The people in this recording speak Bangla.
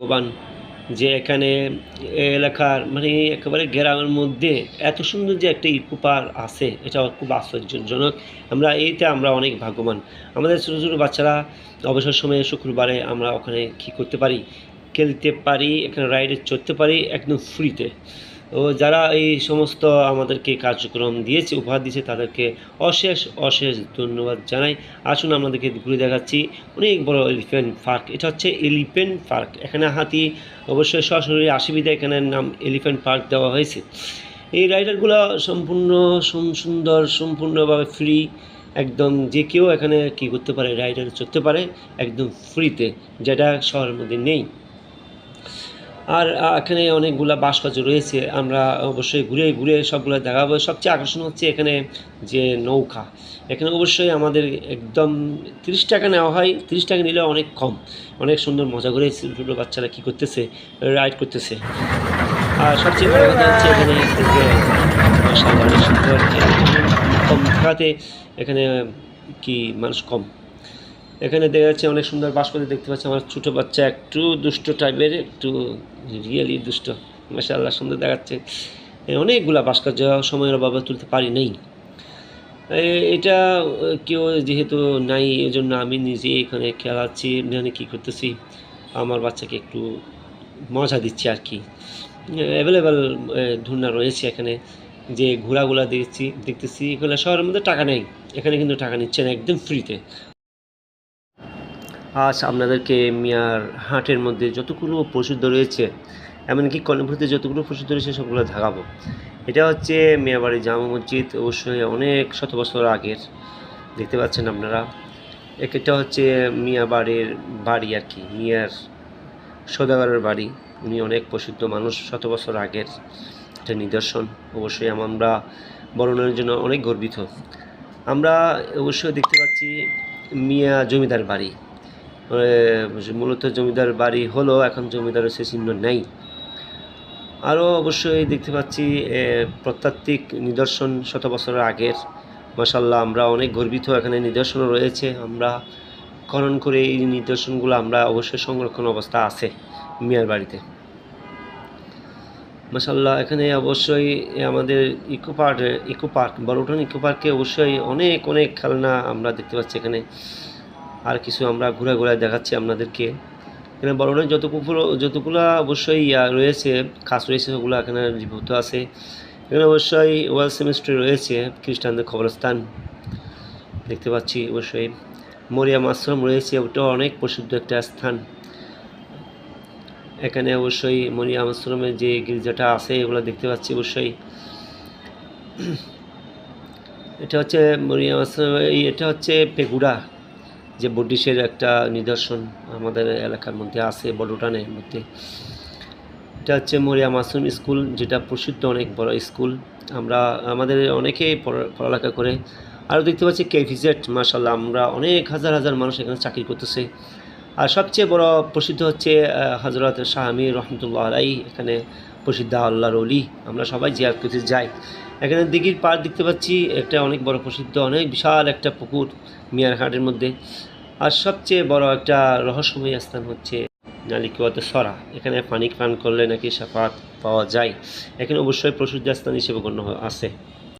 ভগবান, যে এখানে এলাকার মানে একেবারে গ্রামের মধ্যে এত সুন্দর যে একটা ইকো পার্ক আছে, এটা খুব আশ্চর্যজনক। আমরা এইতে আমরা অনেক ভাগ্যবান। আমাদের ছোটো ছোটো বাচ্চারা অবসর সময়ে শুক্রবারে আমরা ওখানে কী করতে পারি? খেলতে পারি, এখানে রাইডে চড়তে পারি, একদম ফ্রিতে ও যারা এই সমস্ত আমাদেরকে কার্যক্রম দিয়েছে, উপহার দিয়েছে, তাদেরকে অশেষ অশেষ ধন্যবাদ জানাই। আসুন আপনাদেরকে ঘুরে দেখাচ্ছি। অনেক বড় এলিফ্যান্ট পার্ক এটা হচ্ছে এলিফ্যান্ট পার্ক এখানে হাতি অবশ্যই সশরীরে আসিবিদা। এখানে নাম এলিফ্যান্ট পার্ক দেওয়া হয়েছে। এই রাইডারগুলো সম্পূর্ণ সুম- সুন্দর, সম্পূর্ণভাবে ফ্রি একদম যে কেউ এখানে কী করতে পারে রাইডার চড়তে পারে, একদম ফ্রিতে যেটা শহরের মধ্যে নেই। আর এখানে অনেকগুলা ভাস্কর্য রয়েছে। আমরা অবশ্যই ঘুরে ঘুরে সবগুলো দেখাবো। সবচেয়ে আকর্ষণ হচ্ছে এখানে যে নৌকা। এখানে অবশ্যই আমাদের একদম তিরিশ টাকা নেওয়া হয়। তিরিশ টাকা নিলে অনেক কম। অনেক সুন্দর মজা করে ছোটো বাচ্চারা কী করতেছে, রাইড করতেছে। আর সবচেয়ে বড় কথা হচ্ছে এখানে কম থাকাতে এখানে কি মানুষ কম। এখানে দেখা যাচ্ছে অনেক সুন্দর ভাস্কর্য দেখতে পাচ্ছি। আমার ছোটো বাচ্চা একটু দুষ্ট টাইপের একটু রিয়েলি দুষ্ট। মাশাআল্লাহ, সুন্দর দেখাচ্ছে। অনেকগুলা ভাস্কর্য সময়ের অভাবে তুলতে পারি নাই। এটা কেউ যেহেতু নাই এই জন্য আমি নিজে এখানে খেলাচ্ছি, এখানে কী করতেছি, আমার বাচ্চাকে একটু মজা দিচ্ছি আর কি। অ্যাভেলেবেল ধুনা রয়েছে এখানে। যে ঘোড়াগুলা দেখছি, দেখতেছি, এগুলো শহরের মধ্যে টাকা নেই। এখানে কিন্তু টাকা নিচ্ছে না, একদম ফ্রিতে আজ আপনাদেরকে মিয়ার হাটের মধ্যে যতগুলো প্রসিদ্ধ রয়েছে, এমনকি কর্ণপুরতে যতগুলো প্রসিদ্ধ রয়েছে সবগুলো দেখাবো। এটা হচ্ছে মিয়াবাড়ি জামা মসজিদ, অবশ্যই অনেক শত বছর আগের, দেখতে পাচ্ছেন আপনারা। এটা হচ্ছে মিয়াবাড়ির বাড়ি আর কি, মিয়ার সদাগরের বাড়ি। উনি অনেক প্রসিদ্ধ মানুষ, শত বছর আগের একটা নিদর্শন। অবশ্যই আমরা বরণের জন্য অনেক গর্বিত। আমরা অবশ্যই দেখতে পাচ্ছি মিয়া জমিদার বাড়ি। মূলত জমিদার বাড়ি হলো এখন জমিদারের সে চিহ্ন নেই। আরও অবশ্যই দেখতে পাচ্ছি এ, প্রত্যাত্মিক নিদর্শন শত বছরের আগের। মাসাল্লাহ আমরা অনেক গর্বিত এখানে নিদর্শনও রয়েছে। আমরা খনন করে এই নিদর্শনগুলো আমরা অবশ্যই সংরক্ষণ অবস্থা আছে মিয়ার বাড়িতে। মাসাল্লাহ এখানে অবশ্যই আমাদের ইকো পার্ক ইকো পার্ক বড়টন ইকো পার্কে অবশ্যই অনেক অনেক খেলনা আমরা দেখতে পাচ্ছি এখানে। আর কিছু আমরা ঘুরে ঘুরে দেখাচ্ছি আপনাদেরকে। এখানে বড়টন যতগুলো যতগুলো অবশ্যই ইয়া রয়েছে কাজ রয়েছে ওগুলো এখানে লিপিবদ্ধ আছে। এখানে অবশ্যই ওয়াল সেমিস্ট্রি রয়েছে, খ্রিস্টানদের খবরস্থান দেখতে পাচ্ছি অবশ্যই মরিয়াম আশ্রম রয়েছে ওটাও অনেক প্রসিদ্ধ একটা স্থান। এখানে অবশ্যই মরিয়াম আশ্রমের যে গির্জাটা আছে, এগুলো দেখতে পাচ্ছি অবশ্যই। এটা হচ্ছে মরিয়াম আশ্রম এটা হচ্ছে পেগুড়া যে ব্রিটিশের একটা নিদর্শন আমাদের এলাকার মধ্যে আছে, বড়টানের মধ্যে। এটা হচ্ছে মরিয়া মাসুম স্কুল, যেটা প্রসিদ্ধ অনেক বড় স্কুল। আমরা, আমাদের অনেকেই পড়া- পড়ালেখা করে। আরও দেখতে পাচ্ছি কেফিজেট মাসাল্লাহ আমরা অনেক হাজার হাজার মানুষ এখানে চাকরি করতেছে। আর সবচেয়ে বড় প্রসিদ্ধ হচ্ছে হজরত শাহ আমির রহমতুল্লাহ আলাই এখানে প্রসিদ্ধ আল্লাহর অলি আমরা সবাই জিয়ার করতে যাই। এখানে দিঘির পাড় দেখতে পাচ্ছি একটা অনেক বড় প্রসিদ্ধ, অনেক বিশাল একটা পুকুর মিয়ার হাটের মধ্যে। আর সবচেয়ে বড় একটা রহস্যময় স্থান হচ্ছে নালিকুয়াতে সরা। এখানে পানি পান করলে নাকি সাফাত পাওয়া যায়। এখানে অবশ্যই প্রসিদ্ধ স্থান হিসেবে গণ্য আছে।